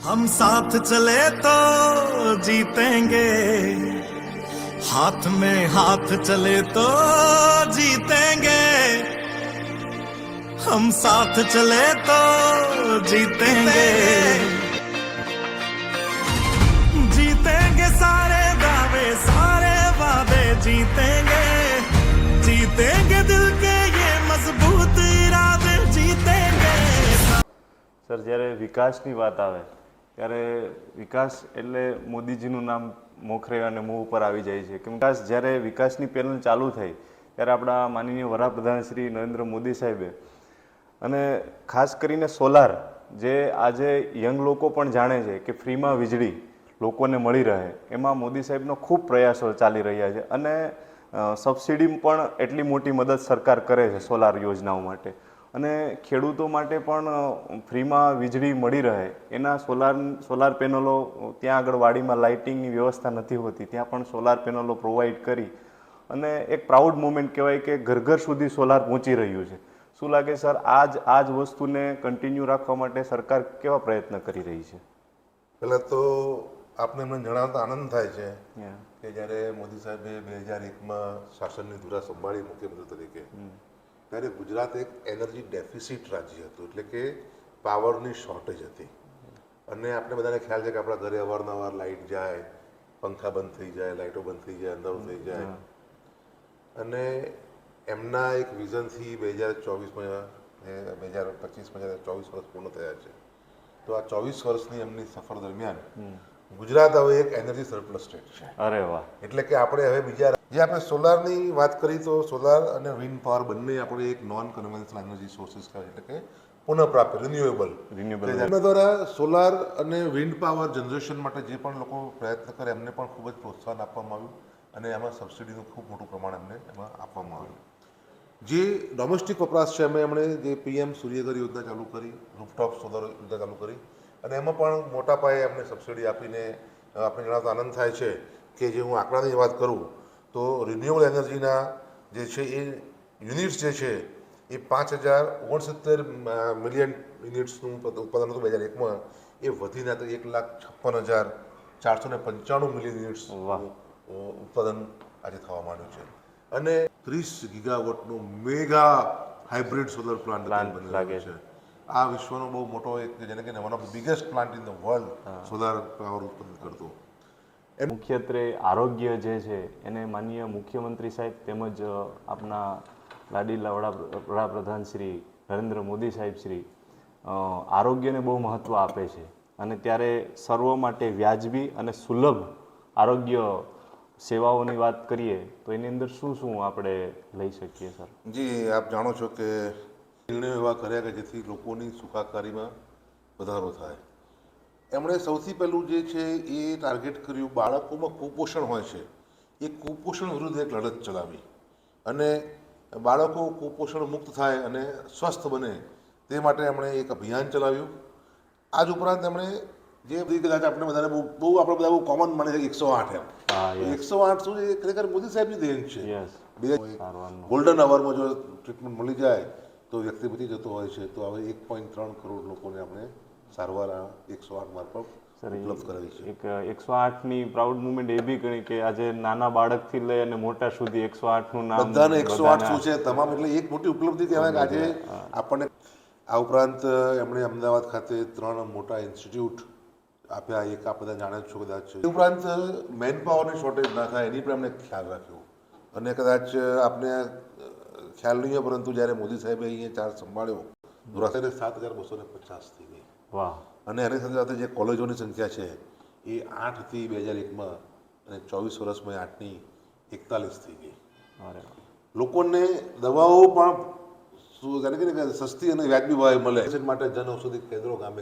हम साथ चले तो जीतेंगे हाथ में हाथ चले तो जीतेंगे हम साथ चले तो जीतेंगे जीतेंगे सारे दावे सारे वादे जीतेंगे जीतेंगे दिल के ये मजबूत इरादे जीतेंगे સર જ્યારે વિકાસની વાત આવે ત્યારે વિકાસ એટલે મોદીજીનું નામ મોખરે અને મોં ઉપર આવી જાય છે. કેમ વિકાસ જ્યારે વિકાસની પેનલ ચાલુ થઈ, ત્યારે આપણા માનનીય વડાપ્રધાન શ્રી નરેન્દ્ર મોદી સાહેબે અને ખાસ કરીને સોલાર, જે આજે યંગ લોકો પણ જાણે છે કે ફ્રીમાં વીજળી લોકોને મળી રહે, એમાં મોદી સાહેબનો ખૂબ પ્રયાસો ચાલી રહ્યા છે. અને સબસિડી પણ એટલી મોટી મદદ સરકાર કરે છે સોલાર યોજનાઓ માટે. અને ખેડૂતો માટે પણ ફ્રીમાં વીજળી મળી રહે. એના સોલાર સોલાર પેનલો ત્યાં આગળ વાડીમાં લાઇટિંગની વ્યવસ્થા નથી હોતી. ત્યાં પણ સોલાર પેનલો પ્રોવાઈડ કરી અને એક પ્રાઉડ મુમેન્ટ કહેવાય કે ઘર ઘર સુધી સોલાર પહોંચી રહ્યું છે. શું લાગે સર આ જ આ જ વસ્તુને કન્ટિન્યુ રાખવા માટે સરકાર કેવા પ્રયત્ન કરી રહી છે? પહેલાં તો આપને મને જણાવતા આનંદ થાય છે. કે જ્યારે મોદી સાહેબે બે હજાર એકમાં શાસનની ધુરા સંભાળી મુખ્યમંત્રી તરીકે. ત્યારે ગુજરાત એક એનર્જી ડેફિસિટ રાજ્ય હતું એટલે કે પાવરની શોર્ટેજ હતી. અને આપણે બધાને ખ્યાલ છે કે આપણા ઘરે અવારનવાર લાઇટ જાય પંખા બંધ થઈ જાય લાઇટો બંધ થઈ જાય અંધારું થઈ જાય. અને એમના એક વિઝનથી બે હજાર ચોવીસમાં બે હજાર પચીસમાં જ્યારે ચોવીસ વર્ષ પૂર્ણ થયા છે તો આ ચોવીસ વર્ષની એમની સફર દરમિયાન ગુજરાત હવે એક એનર્જી સરપ્લસ સ્ટેટ છે. અરે વાહ. એટલે કે આપણે હવે બીજા જે આપણે સોલારની વાત કરી તો સોલાર અને વિન્ડ પાવર બંને આપણે એક નોન કન્વેન્શનલ એનર્જી સોર્સિસ કહેવાય એટલે કે પુનઃપ્રાપ્ત રિન્યુએબલ રિન્યુએબલ એમના દ્વારા સોલાર અને વિન્ડ પાવર જનરેશન માટે જે પણ લોકો પ્રયત્ન કરે એમને પણ ખૂબ જ પ્રોત્સાહન આપવામાં આવ્યું અને એમાં સબસિડીનું ખૂબ મોટું પ્રમાણ એમને એમાં આપવામાં આવ્યું. જે ડોમેસ્ટિક વપરાશ છે અમે એમણે જે પીએમ સૂર્યઘર યોજના ચાલુ કરી રૂફટોપ સોલર યોજના ચાલુ કરી અને એમાં પણ મોટા પાયે એમને સબસિડી આપીને આપણે જણાવતા આનંદ થાય છે કે જે હું આંકડાની વાત કરું તો રિન્યુએબલ એનર્જીના જે છે એ યુનિટ્સ જે છે એ પાંચ હજાર ઓગણસિત્તેર મિલિયન યુનિટ્સનું ઉત્પાદન હતું બે હજાર એકમાં. એ વધીને તો એક લાખ છપ્પન હજાર ચારસો ને પંચાણું મિલિયન યુનિટ્સ ઉત્પાદન આજે થવા માંડ્યું છે. અને ત્રીસ ગીગાવોટનું મેગા હાઇબ્રિડ સોલર પ્લાન્ટ બની લાગે છે. આ વિશ્વનો બહુ મોટો એક જેને કે one of biggest plant in the world solar power ઉત્પન્ન કરતો. મુખ્યત્વે આરોગ્ય જે છે, એને માનનીય મુખ્યમંત્રી સાહેબ તેમજ આપના લાડીલા વડા, વડાપ્રધાન શ્રી નરેન્દ્ર મોદી સાહેબ શ્રી આરોગ્યને બહુ મહત્ત્વ આપે છે. અને ત્યારે સર્વ માટે વ્યાજબી અને સુલભ આરોગ્ય સેવાઓની વાત કરીએ, તો એની અંદર શું શું આપણે લઈ શકીએ, સર? જી, આપ જાણો છો કે નિર્ણયો એવા કર્યા કે જેથી લોકોની સુખાકારીમાં વધારો થાય. એમણે સૌથી પહેલું જે છે એ ટાર્ગેટ કર્યું બાળકોમાં કુપોષણ હોય છે. એ કુપોષણ વિરુદ્ધ એક લડત ચલાવી. અને બાળકો કુપોષણ મુક્ત થાય અને સ્વસ્થ બને તે માટે એમણે એક અભિયાન ચલાવ્યું. આજ ઉપરાંત એમણે જે બધી કદાચ આપણે બધાને બહુ બહુ આપણે બધા બહુ કોમન માને છે એકસો આઠ એમ. એકસો આઠ શું છે? એ ખરેખર મોદી સાહેબની દેન છે. ગોલ્ડન અવરમાં જો ટ્રીટમેન્ટ મળી જાય તો વ્યક્તિ બચી જતો હોય છે. તો હવે એક પોઈન્ટ ત્રણ કરોડ લોકોને આપણે સારવાર આ એકસો આઠ મારફત ઉપલબ્ધ કરાવી છે. એક એકસો આઠની પ્રાઉડ મુમેન્ટ એ બી ગણી કે આજે નાના બાળકથી લઈ અને મોટા સુધી એકસો આઠનું નામ બધાને એકસો આઠ શું છે? તમામ એટલે એક મોટી ઉપલબ્ધિ કહેવાય કે આજે આપણને આ ઉપરાંત એમણે અમદાવાદ ખાતે ત્રણ મોટા ઇન્સ્ટિટ્યૂટ આપ્યા એક આ બધા જાણે છો કદાચ. એ ઉપરાંત મેન પાવરની શોર્ટેજ ના થાય એની પણ એમણે ખ્યાલ રાખ્યો. અને કદાચ આપને ખ્યાલ નહીં હોય પરંતુ જ્યારે મોદી સાહેબે અહીંયા ચાર્જ સંભાળ્યો ધોરાસાને સાત હજાર બસો ને પચાસ થઈ ગઈ. વાહ. અને એની સાથે સાથે જે કોલેજોની સંખ્યા છે એ આઠથી બે હજાર એકમાં અને ચોવીસ વર્ષમાં એ આઠની એકતાલીસ થઈ ગઈ. લોકોને દવાઓ પણ જાણે કે સસ્તી અને વ્યાજબી ભાવે મળે. માટે જન ઔષધિ કેન્દ્રો ગામે ગામે